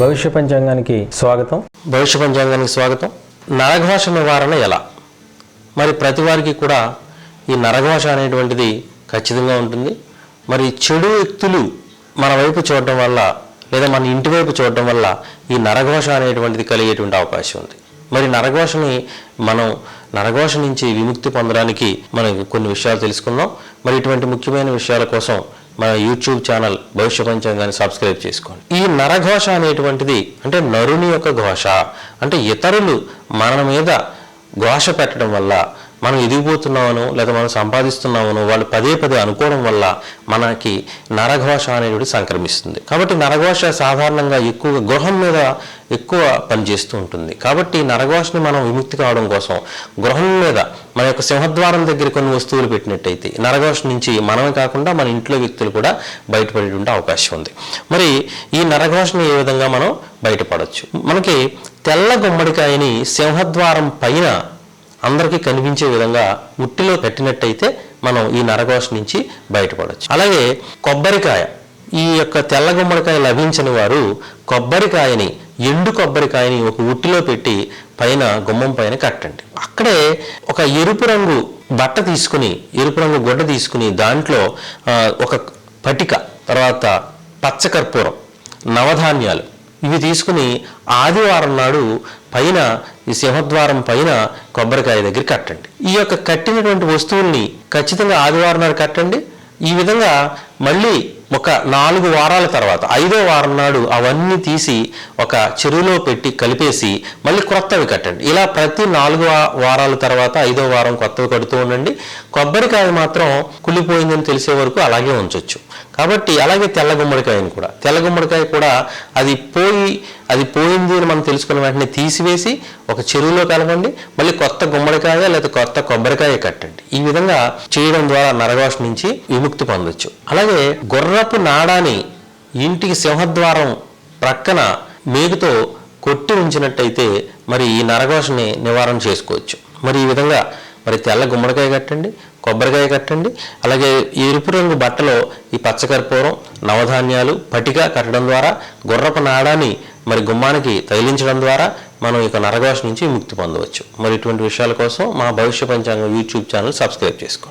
భవిష్య పంచాంగానికి స్వాగతం. భవిష్య పంచాంగానికి స్వాగతం. నరఘోష నివారణ ఎలా? మరి ప్రతి వారికి కూడా ఈ నరఘోష అనేటువంటిది ఖచ్చితంగా ఉంటుంది. మరి చెడు వ్యక్తులు మన వైపు చూడటం వల్ల లేదా మన ఇంటి వైపు చూడటం వల్ల ఈ నరఘోష అనేటువంటిది కలిగేటువంటి అవకాశం ఉంది. మరి నరఘోషని మనం నరఘోష నుంచి విముక్తి పొందడానికి మనం కొన్ని విషయాలు తెలుసుకుందాం మరి ఇటువంటి ముఖ్యమైన విషయాల కోసం మన యూట్యూబ్ ఛానల్ భవిష్య పంచాంగాన్ని సబ్స్క్రైబ్ చేసుకోండి. ఈ నరఘోష అనేటువంటిది అంటే నరుని యొక్క ఘోష. అంటే ఇతరులు మన మీద ఘోష పెట్టడం వల్ల మనం ఎదిగిపోతున్నామనో లేదా మనం సంపాదిస్తున్నామనో వాళ్ళు పదే పదే అనుకోవడం వల్ల మనకి నరఘోష అనేటువంటి సంక్రమిస్తుంది. కాబట్టి నరఘోష సాధారణంగా ఎక్కువగా గృహం మీద ఎక్కువ పనిచేస్తూ ఉంటుంది. కాబట్టి నరఘోషని మనం విముక్తి కావడం కోసం గృహం మీద మన యొక్క సింహద్వారం దగ్గర కొన్ని వస్తువులు పెట్టినట్టయితే నరఘోష నుంచి మనమే కాకుండా మన ఇంట్లో వ్యక్తులు కూడా బయటపడేటువంటి అవకాశం ఉంది. మరి ఈ నరఘోషని ఏ విధంగా మనం బయటపడవచ్చు మనకి తెల్ల గుమ్మడికాయని సింహద్వారం పైన అందరికీ కనిపించే విధంగా ఉట్టిలో పెట్టినట్టయితే మనం ఈ నరఘోష నుంచి బయటపడవచ్చు అలాగే కొబ్బరికాయ ఈ యొక్క తెల్ల గుమ్మడికాయ లభించని వారు కొబ్బరికాయని ఎండు కొబ్బరికాయని ఒక ఉట్టిలో పెట్టి పైన గుమ్మం పైన కట్టండి. అక్కడే ఒక ఎరుపు రంగు బట్ట తీసుకుని ఎరుపు రంగు గుడ్డ తీసుకుని దాంట్లో ఒక పటిక తర్వాత పచ్చకర్పూరం నవధాన్యాలు ఇవి తీసుకుని ఆదివారం నాడు పైన ఈ సింహద్వారం పైన కొబ్బరికాయ దగ్గర కట్టండి. ఈ యొక్క కట్టినటువంటి వస్తువుల్ని ఖచ్చితంగా ఆదివారం నాడు కట్టండి. ఈ విధంగా మళ్ళీ ఒక నాలుగు వారాల తర్వాత ఐదో వారం నాడు అవన్నీ తీసి ఒక చెరువులో పెట్టి కలిపేసి మళ్ళీ క్రొత్తవి కట్టండి. ఇలా ప్రతి నాలుగు వారాల తర్వాత ఐదో వారం కొత్తవి కడుతూ ఉండండి. కొబ్బరికాయ మాత్రం కుళ్ళిపోయిందని తెలిసే వరకు అలాగే ఉంచవచ్చు కాబట్టి అలాగే తెల్ల గుమ్మడికాయని కూడా తెల్ల గుమ్మడికాయ కూడా అది పోయి అది పోయింది అని మనం తెలుసుకున్న వెంటనే తీసివేసి ఒక చెరువులో కలపండి మళ్ళీ కొత్త గుమ్మడికాయ లేదా కొత్త కొబ్బరికాయ కట్టండి. ఈ విధంగా చేయడం ద్వారా నరఘోష నుంచి విముక్తి పొందొచ్చు. అలాగే గుర్రపు నాడాని ఇంటికి సింహద్వారం ప్రక్కన మేకుతో కొట్టి ఉంచినట్టయితే మరి ఈ నరఘోషని నివారణ చేసుకోవచ్చు. మరి ఈ విధంగా మరి తెల్ల గుమ్మడికాయ కట్టండి కొబ్బరికాయ కట్టండి. అలాగే ఈ ఎరుపు రంగు బట్టలో ఈ పచ్చకర్పూరం నవధాన్యాలు పటిక కట్టడం ద్వారా గుర్రపు నాడాన్ని మరి గుమ్మానికి తగిలించడం ద్వారా మనం ఇక నరఘోష నుంచి ముక్తి పొందవచ్చు. మరి ఇటువంటి విషయాల కోసం మా భవిష్య పంచాంగం యూట్యూబ్ ఛానల్ సబ్స్క్రైబ్ చేసుకోండి.